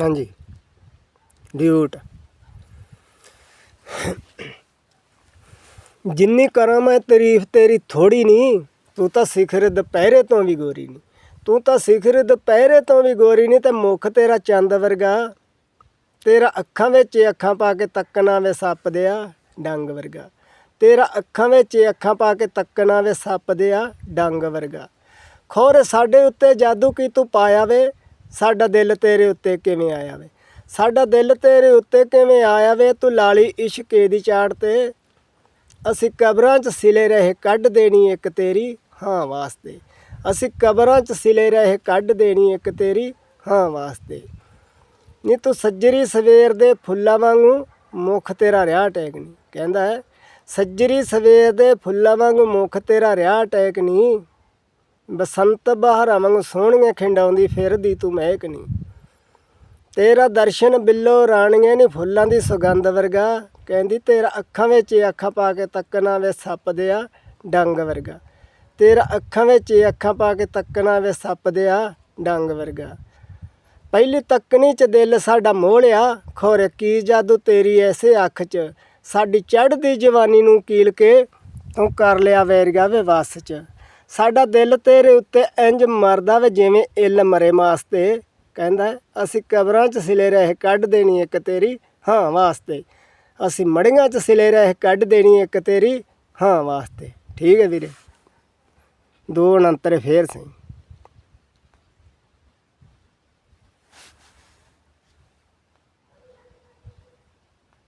ਹਾਂਜੀ। ਡਿਊਟ। ਜਿੰਨੀ ਕਰਾਂ ਮੈਂ, ਤਾਰੀਫ ਤੇਰੀ ਥੋੜੀ ਨਹੀਂ ਤੂੰ ਤਾਂ ਸਿਖਰ ਦੁਪਹਿਰੇ ਤੋਂ ਵੀ ਗੋਰੀ ਨਹੀਂ ਤੂੰ ਤਾਂ ਸਿਖਰ ਦੁਪਹਿਰੇ ਤੋਂ ਵੀ ਗੋਰੀ ਨਹੀਂ ਤੇ ਮੁਖ ਤੇਰਾ ਚੰਦ ਵਰਗਾ। ਤੇਰਾ ਅੱਖਾਂ ਵਿੱਚ ਅੱਖਾਂ ਪਾ ਕੇ ਤੱਕਣਾ ਵੇ ਸੱਪ ਦਿਆ, ਡੰਗ ਵਰਗਾ। ਤੇਰਾ ਅੱਖਾਂ ਵਿੱਚ ਅੱਖਾਂ ਪਾ ਕੇ ਤੱਕਣਾ ਵੇ ਸੱਪ ਦਿਆ, ਡੰਗ ਵਰਗਾ। ਖੋਰ ਸਾਡੇ ਉੱਤੇ ਜਾਦੂ ਕੀ ਤੂੰ ਪਾਇਆ ਵੇ? ਸਾਡਾ ਦਿਲ ਤੇਰੇ ਉੱਤੇ ਕਿਵੇਂ ਆਇਆ ਵੇ ਸਾਡਾ ਦਿਲ ਤੇਰੇ ਉੱਤੇ ਕਿਵੇਂ ਆਇਆ ਵੇ ਤੂੰ ਲਾਲੀ ਇਸ਼ਕੇ ਦੀ ਚਾੜ ਤੇ ਅਸੀਂ ਕਬਰਾਂ 'ਚ ਸਿਲੇ ਰਹੇ ਕੱਢ ਦੇਣੀ ਇੱਕ ਤੇਰੀ ਹਾਂ ਵਾਸਤੇ। ਅਸੀਂ ਕਬਰਾਂ 'ਚ ਸਿਲੇ ਰਹੇ ਕੱਢ ਦੇਣੀ ਇੱਕ ਤੇਰੀ ਹਾਂ ਵਾਸਤੇ। ਨੀ ਤੂੰ ਸੱਜਰੀ ਸਵੇਰ ਦੇ ਫੁੱਲਾਂ ਵਾਂਗੂ ਮੁਖ ਤੇਰਾ ਰਿਆ ਟੈਕਨੀ ਕਹਿੰਦਾ ਹੈ, ਸੱਜਰੀ ਸਵੇਰ ਦੇ ਫੁੱਲਾਂ ਵਾਂਗੂ ਮੁਖ ਤੇਰਾ ਰਿਆ ਟੈਕਨੀ ਬਸੰਤ ਬਹਾਰਾਂ ਵਾਂਗੂ ਸੋਹਣੀਆਂ ਖਿੰਡਾਉਂਦੀ ਫਿਰਦੀ ਤੂੰ ਮਹਿਕ ਨਹੀਂ ਤੇਰਾ ਦਰਸ਼ਨ ਬਿੱਲੋ ਰਾਣੀਆਂ ਨੀ, ਫੁੱਲਾਂ ਦੀ ਸੁਗੰਧ ਵਰਗਾ। ਕਹਿੰਦੀ, ਤੇਰਾ ਅੱਖਾਂ ਵਿੱਚ ਹੀ ਅੱਖਾਂ ਪਾ ਕੇ ਤੱਕਣਾ ਵੇ ਸੱਪ ਦਿਆ ਡੰਗ ਵਰਗਾ। ਤੇਰਾ ਅੱਖਾਂ ਵਿੱਚ ਹੀ ਅੱਖਾਂ ਪਾ ਕੇ ਤੱਕਣਾ ਵੇ ਸੱਪ ਦਿਆ ਡੰਗ ਵਰਗਾ। ਪਹਿਲੀ ਤੱਕਣੀ ਚ ਦਿਲ ਸਾਡਾ ਮੋਹਲਿਆ ਖੋਰ ਕੀ ਜਾਦੂ ਤੇਰੀ ਐਸੇ ਅੱਖ ਚ। ਸਾਡੀ ਚੜ੍ਹਦੀ ਜਵਾਨੀ ਨੂੰ ਕੀਲ ਕੇ ਤੂੰ ਕਰ ਲਿਆ ਵੈਰਗਾ ਵੇ ਵਸ ਚ। ਸਾਡਾ ਦਿਲ ਤੇਰੇ ਉੱਤੇ ਇੰਜ ਮਰਦਾ ਵੇ ਜਿਵੇਂ ਇੱਲ ਮਰੇ ਮਾਸਤੇ ਕਹਿੰਦਾ, ਅਸੀਂ ਕਬਰਾਂ 'ਚ ਸਿਲੇ ਰਹੇ ਕੱਢ ਦੇਣੀ ਇੱਕ ਤੇਰੀ ਹਾਂ ਵਾਸਤੇ। ਅਸੀਂ ਮੜੀਆਂ 'ਚ ਸਿਲੇ ਰਹੇ ਕੱਢ ਦੇਣੀ ਇੱਕ ਤੇਰੀ ਹਾਂ ਵਾਸਤੇ। ਠੀਕ ਹੈ ਵੀਰੇ। ਦੋ ਅਨੰਤਰੇ ਫੇਰ ਸਹੀ।